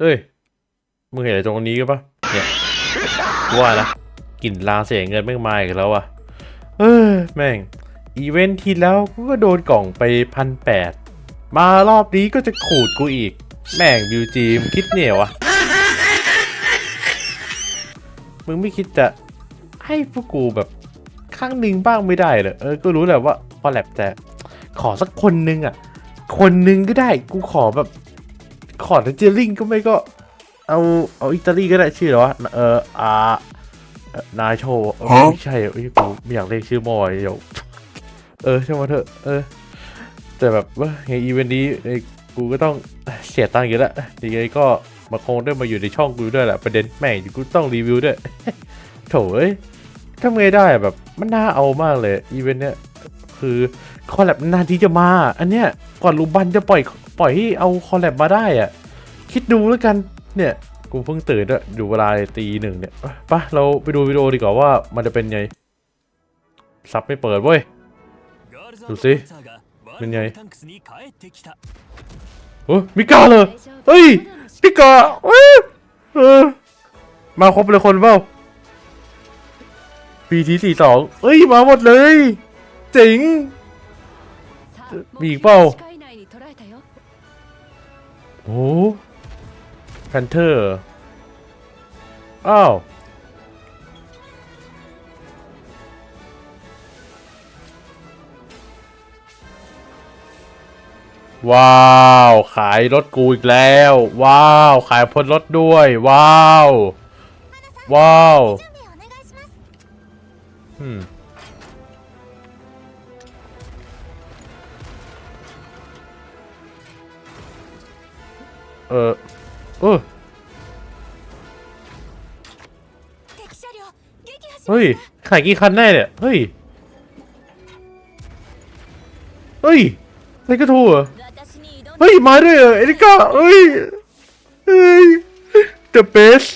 เฮ้ย มึงเห็นอะไรตรงนี้กันปะเนี่ยว่านะกลิ่นลาเสียเงินแม่มาอีกแล้วอะเออแม่ง อีเวนท์ที่แล้วกูก็โดนกล่องไปพันแปดมารอบนี้ก็จะขูดกูอีก แม่งบิวจีมคิดเนี่ยวะมึงไม่คิดจะให้พวกกูแบบครั้งหนึ่งบ้างไม่ได้เหรอเออก็รู้แหละว่าพอแลบแต่ขอสักคนนึงอะ คนนึงก็ได้กูขอแบบ ขอเจอริงก็ไม่ก็ เอาเอาอิตาลีก็ได้ชื่ออะไรวะเอออาเอ่อนาโชเออไม่ใช่เอ้ยกูไม่อยากเรียกชื่อมอยเดี๋ยวเออใช่ไหมนเถอะเออ แต่แบบว่าไงอีเวนต์นี้เอ้ยกูก็ต้องเสียตังค์อยู่แล้วยังไงก็มาคงได้มาอยู่ในช่องกูด้วยแหละประเด็นแม่งกูต้องรีวิวด้วยโถเอ้ยทำไงได้อะแบบมันน่าเอามากเลยอีเวนต์เนี้ย คือคอลแลบนานที่จะมา อันเนี้ยก่อนลูบันจะปล่อยปล่อยให้เอาคอลแลบมาได้อะ คิดดูแล้วกันเนี่ยกูเพิ่งตื่นด้วยดูเวลาตีหนึ่งเนี่ยปะเราไปดูวิดีโอดีกว่าว่ามันจะเป็นไงซับไม่เปิดเว้ยดูสิเป็นไงไงเฮ้มิกาเลยเฮ้ยมิกาเอ้ยเออมาครบเลยคนเปล่าปีที่สี่สองเอ้ย มาหมดเลย เจ๋งมีมีอีอีกกเปเปล่าล่า โอ้แพนเทอร์ อ้าว ว้าว ขายรถกูอีกแล้ว ว้าว ขายพ้นรถด้วย ว้าว ว้าว อืม เออเออเฮ้ย ขายกี่คันแน่เนี่ย เฮ้ย เฮ้ยอะไรก็ถูกเหรอเฮ้ย มาด้วยเหรอเอริก้าเฮ้ย เฮ้ย the best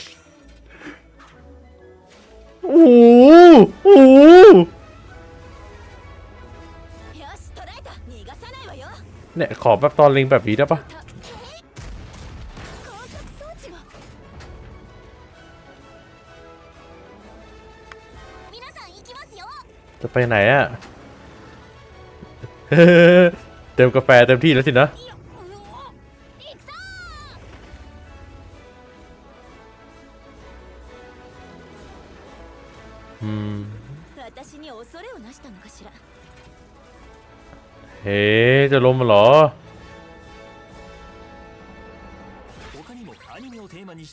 โอ้โหโอ้โหเนี่ย ขอแบบตอนลิงแบบนี้ได้ปะ ไปไหนอะเติมกาแฟเต็มที่แล้วสินะอืมเฮ้จะล้มเหรอ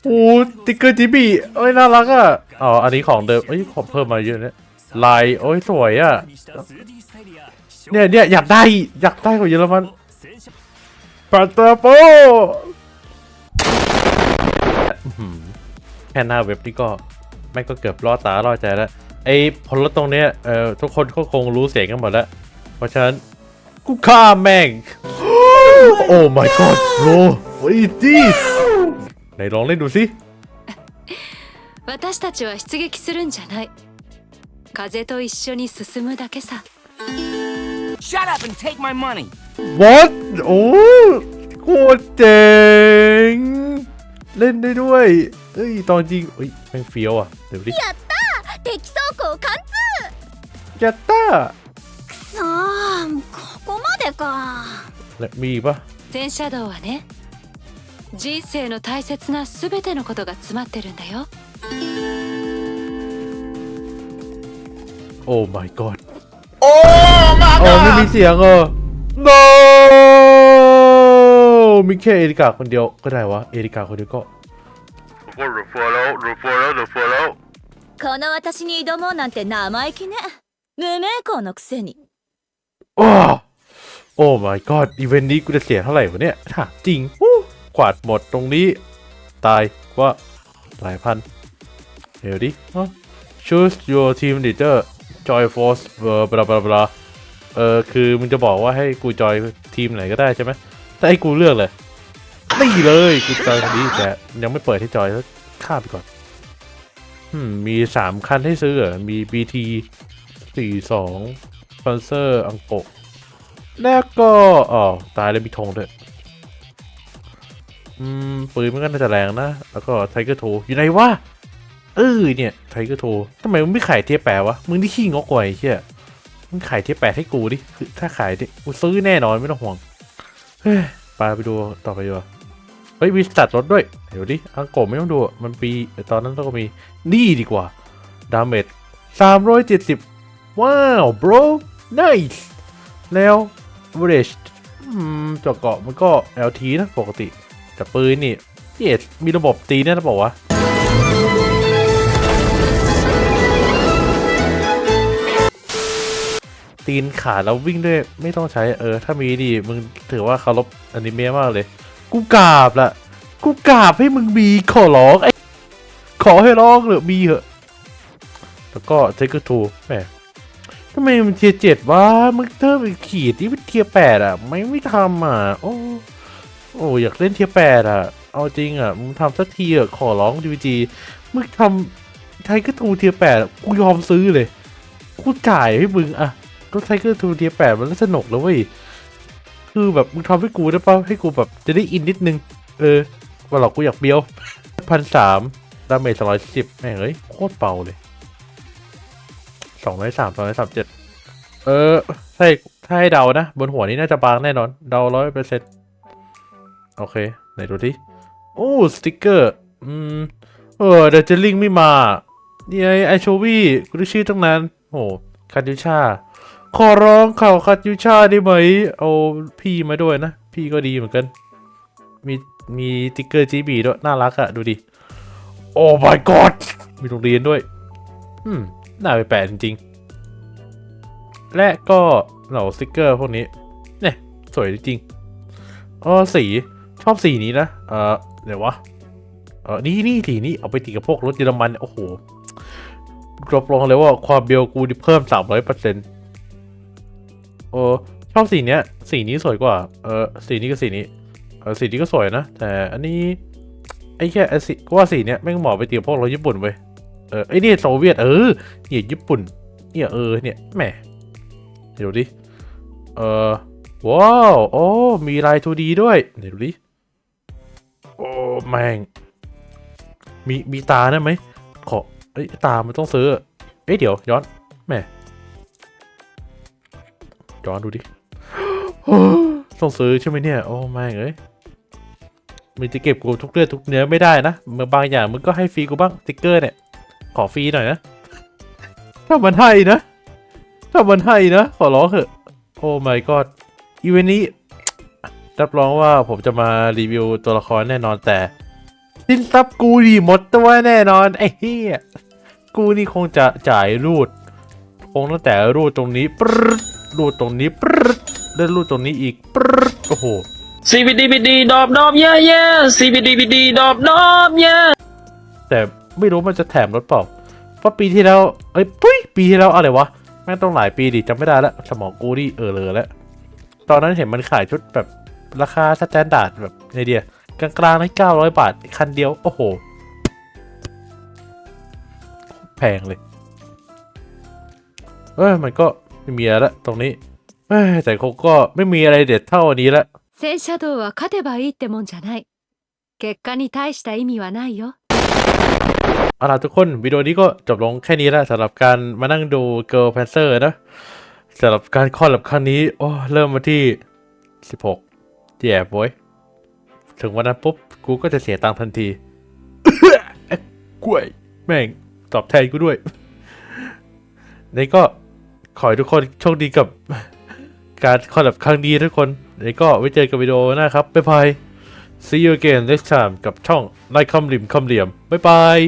โอ้ติ๊กเกอร์จิบีเอ้ยน่ารักอะ อ๋อ อันนี้ของเดิมเอ้ยขอเพิ่มมาเยอะเนี่ย ลาย โอ้ย สวยอ่ะ เนี่ยเนี่ยอยากได้ อยากได้ของเยอรมันปาตาโปอื้อหือแค่หน้าเว็บนี่ก็แม่งก็เกือบรอดตารอดใจแล้ว ไอ้พอรถตรงเนี้ยเอ่อทุกคนก็คงรู้เสียงกันหมดแล้ว เพราะฉะนั้น กูฆ่าแม่ง โอ้ my god bro what is this ไหนลองเล่นดูสิ 私たちは出撃するんじゃない 風と一緒に進むだけさ Shut up and take my money. what โอ้โคตรเจ๋ง เล่นได้ด้วย เอ้ย ตอนจริงเอ้ยแม่งเฟี้ยวอ่ะ เดี๋ยวดิ 敵走行貫 ยัตต้า 通さあここまでか และมีอีกปะ 戦車道はね人生の大切な全てのことが詰まってるんだよ โอ้ my god โอ้ my god อ๋อไม่มีเสียงเหรอ no มีแค่เอริกาคนเดียวก็ได้วะ เอริกาคนเดียวก็รูฟัวแล้วรูฟัวแล้วรูฟัวแล้ว この私に挑もうなんて生意気ね無名校のくせに โอ้โอ้ my god อีเวนต์นี้กูจะเสียเท่าไหร่วะเนี่ยถามจริงอู้กวาดหมดตรงนี้ ตายว่าหลายพัน เดี๋ยวดิฮะ choose your team leader joy force เออบลาบลาบลาเออคือมึงจะบอกว่าให้กูจอยทีมไหนก็ได้ใช่ไหมแต่ให้กูเลือกเลยนี่เลยกูจอยคนนี้แต่ยังไม่เปิดให้จอยแล้วข้ามไปก่อนอืมมีสามคันให้ซื้อมี BT สี่สองสปอนเซอร์อังโกแล้วก็อ๋อตายแล้วมีธงด้วยอืมปืนมันก็น่าจะแรงนะ แล้วก็ไทเกอร์โทอยู่ไหนวะ เออเนี่ยไทเกอร์โททำไมมึงไม่ขายเทียแปดวะ มึงที่ขี้งกกว่าไอ้เชี่ยมึงขายเทียแปดให้กูดิคือถ้าขายดิกูซื้อแน่นอนไม่ต้องห่วงเฮ้ยไปไปดูต่อไปดีกว่าเฮ้ยมีสตัดรถด้วย เดี๋ยวดิอังโกะไม่ต้องดู มันปีตอนนั้นต้องมี นี่ดีกว่า ดาเมจสามร้อยเจ็ดสิบว้าว bro nice แล้ว average อืมเจาะเกาะมันก็ LT นะ ปกติ แต่ปืนนี่เยสมีระบบตีเนี่ยนะบอกว่า ตีนขาดแล้ววิ่งด้วยไม่ต้องใช้เออ ถ้ามีดีมึงถือว่าเคารพอนิเมะมากเลย กูกราบละกูกราบให้มึงมีขอร้องไอ้ขอให้ร้องเหรอะมีเหอะ แล้วก็เทคทูแหมทำไมมันเทียร์เจ็ดวะมึงเติมอีกขีดนี่มันเทียร์แปดอะ ไม่ไม่ทำอะ โอ้โอ้อยากเล่นเทียร์แปดอะ เอาจริงอะมึงทำสักทีอะขอร้องดีจีมึงทำไทเกอร์ทูเทียร์แปดกูยอมซื้อเลยกูจ่ายให้มึงอะ ก็ไทเกอร์ทูเทียแปดมันสนุกแล้วเว้ย คือแบบมึงทำให้กูได้ป่ะให้กูแบบจะได้อินนิดนึง เออว่าหรอกกูอยากเบี้ยวพันสามดาเมจสองร้อยสิบแม่งเอ้ย โคตรเบาเลยสองร้อยสามสองร้อยสามเจ็ดเออถ้าถ้าให้เดานะ บนหัวนี้น่าจะบางแน่นอน เดาร้อยเปอร์เซ็นต์โอเค ไหนดูที่โอ้สติกเกอร์ อืม เออเดจลิงไม่มานี่ไอไอโชวี่กูได้ชื่อตั้งนานโอ้คาติชา ขอร้องข่าวคาติชาได้ไหม เอาพี่มาด้วยนะ พี่ก็ดีเหมือนกัน มีมีติ๊กเกอร์จีบีด้วย น่ารักอะดูดิ โอ้ my god มีโรงเรียนด้วย อืม น่าไปแปลจริงๆและก็เหล่าสติ๊กเกอร์พวกนี้ เนี่ย สวยจริงอ๋อสีชอบสีนี้นะ เออเดี๋ยววะ เออนี่นี่สีนี้เอาไปติดกับพวกรถเยอรมัน โอ้โหรับรองเลยว่าความเบลกูนี่เพิ่มสามร้อยเปอร์เซ็นต์ โอ้ชอบสีเนี้ย สีนี้สวยกว่า เออสีนี้กับสีนี้ เออสีนี้ก็สวยนะ แต่อันนี้ไอ้แค่ไอ้สีก็ว่าสีเนี้ยแม่งเหมาะไปติดกับพวกเรถญี่ปุ่นเว้ย เออไอ้นี่โซเวียตเออเนี่ยญี่ปุ่น เนี่ยเออเนี่ยแหมเดี๋ยวดิ เออว้าวโอ้มีลาย 2D ด้วยเดี๋ยวดูดิโอ้แม่งมีมีตาได้ไหมขอเอ้ยตามันต้องซื้อเอ้ยเดี๋ยวย้อนแหม ย้อนดูดิ ต้องซื้อใช่ไหมเนี่ย โอ้แม่เอ้ยมึงจะเก็บกูทุกเลือดทุกเนื้อไม่ได้นะเมื่อบางอย่างมึงก็ให้ฟรีกูบ้างสติ๊กเกอร์เนี่ย ขอฟรีหน่อยนะ ถ้ามันให้นะ ถ้ามันให้นะ ขอร้องเถอะ โอ้ my god อีเวนต์นี้ รับรองว่าผมจะมารีวิวตัวละครแน่นอนแต่สินทรัพย์กูดีหมดตัวแน่นอน ไอ้เหี้ย กูนี่คงจะจ่ายรูด คงตั้งแต่รูดตรงนี้ปร รูดตรงนี้ปรึ๊ดแล้วรูดตรงนี้อีกปรึ๊ดโอ้โห CBDBD ดอบดอบเย่เย่ CBDBD ดอบดอบเย่แต่ไม่รู้มันจะแถมรถเปล่าเพราะปีที่แล้วเอ้ยปุ้ยปีที่แล้วอะไรวะแม่งต้องหลายปีดิจำไม่ได้แล้วสมองกูนี่เออเลยแล้วตอนนั้นเห็นมันขายชุดแบบราคาสแตนดาร์ดแบบไงเดียกลางๆให้เก้าร้อยบาท คันเดียว โอ้โห แพงเลย เอ้ยมันก็ ไม่มีอะไรละตรงนี้เอ้ยแต่เขาก็ไม่มีอะไรเด็ดเท่าอันนี้ละ 戦車道は勝てばいいってもんじゃない結果に大した意味はないよ เอาล่ะทุกคนวิดีโอนี้ก็จบลงแค่นี้แล้วสำหรับการมานั่งดู Girl Panzer นะสำหรับการคลอดแบบครั้งนี้ โอ้เริ่มมาที่ 16แย่บอยถึงวันนั้นปุ๊บ กูก็จะเสียตังค์ทันที กล้วย แม่ง ตอบแทนกูด้วย นี่ก็ ขอให้ทุกคนโชคดีกับการคอลแลบครั้งนี้ทุกคนนี่ก็ไว้เจอกันวิดีโอหน้าครับ บ๊ายบาย see you again next time กับช่องนายคำเหลี่ยมคำเหลี่ยม บ๊ายบาย